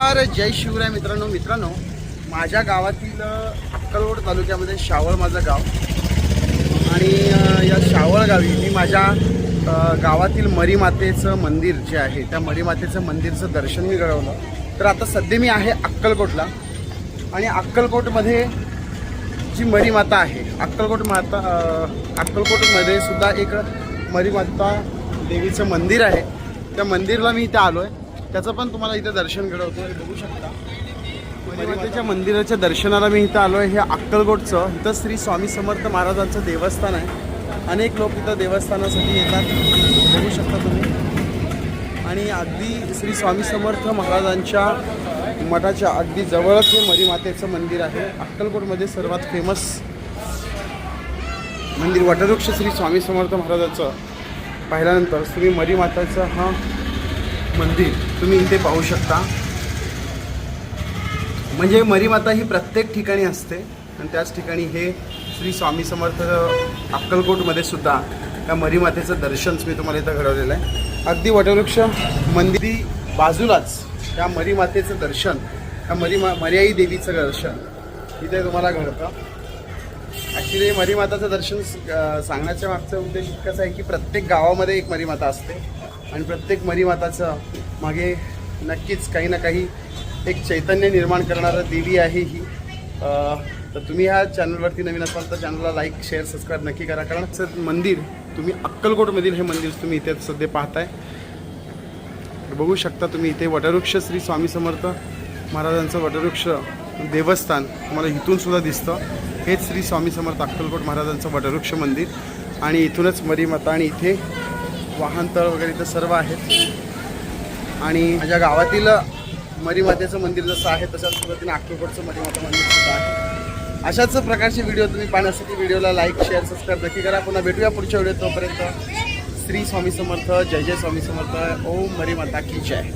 नमस्कार जय शिवराय मित्रांनो मित्रांनो. माझ्या गावातील अक्कलकोट तालुक्यामध्ये शावळ माझं गाव. आणि या शावळ गावी मी माझ्या गावातील मरीमातेचं मंदिर जे आहे त्या मरीमातेचं मंदिरचं दर्शन मी घडवलं. तर आता सध्या मी आहे अक्कलकोटला. आणि अक्कलकोटमध्ये जी मरीमाता आहे अक्कलकोट माता अक्कलकोटमध्ये सुद्धा एक मरीमाता देवीचं मंदिर आहे. त्या मंदिरला मी इथे आलो आहे त्याचं पण तुम्हाला इथे दर्शन घडवतो बघू शकता. मंदिराच्या दर्शनाला मी इथं आलो आहे हे अक्कलकोटचं. इथं श्री स्वामी समर्थ महाराजांचं देवस्थान आहे. अनेक लोक इथं देवस्थानासाठी येतात. बघू शकता तुम्ही. आणि अगदी श्री स्वामी समर्थ महाराजांच्या मठाच्या अगदी जवळच हे मरीमातेचं मंदिर आहे. अक्कलकोटमध्ये सर्वात फेमस मंदिर वटवृक्ष श्री स्वामी समर्थ महाराजाचं पाहिल्यानंतर श्री मरीमाताचं हा मंदिर तुम्ही इथे पाहू शकता. म्हणजे मरीमाता ही प्रत्येक ठिकाणी असते. आणि त्याच ठिकाणी हे श्री स्वामी समर्थ अक्कलकोटमध्ये सुद्धा त्या मरीमातेचं दर्शन मी तुम्हाला इथं घडवलेलं आहे. अगदी वटवृक्ष मंदिरी बाजूलाच त्या मरीमातेचं दर्शन त्या मरीमा मर्याई देवीचं दर्शन इथे तुम्हाला घडतं. ॲक्च्युली मरीमाताचं दर्शन सांगण्याच्या मागचा उद्देश इतकाच आहे की प्रत्येक गावामध्ये एक मरीमाता असते. आणि प्रत्येक मरीमाताचं मागे नक्कीच काही ना काही एक चैतन्य निर्माण करणारं देवी आहे ही. तर तुम्ही ह्या चॅनलवरती नवीन असाल तर चॅनलला लाईक शेअर सबस्क्राईब नक्की करा. कारण सर मंदिर तुम्ही अक्कलकोटमधील हे मंदिर तुम्ही इथे सध्या पाहताय. बघू शकता तुम्ही इथे वटवृक्ष श्री स्वामी समर्थ महाराजांचं वटवृक्ष देवस्थान तुम्हाला इथून सुद्धा दिसतं. हेच श्री स्वामी समर्थ अक्कलकोट महाराजांचं वटवृक्ष मंदिर. आणि इथूनच मरीमाता आणि इथे वाहनतळ वगैरे इथं सर्व आहेत. आणि माझ्या गावातील मरीमातेचं मंदिर जसं आहे तशाच पद्धतीने अक्कलकोटचं मरीमाता मंदिर सुद्धा आहे. अशाच प्रकारचे व्हिडिओ तुम्ही पाहण्यासाठी व्हिडिओला लाईक शेअर सबस्क्राईब नक्की करा. पुन्हा भेटूया पुढच्या व्हिडिओ तोपर्यंत. श्री स्वामी समर्थ जय जय स्वामी समर्थ. ओम मरीमाता की जय.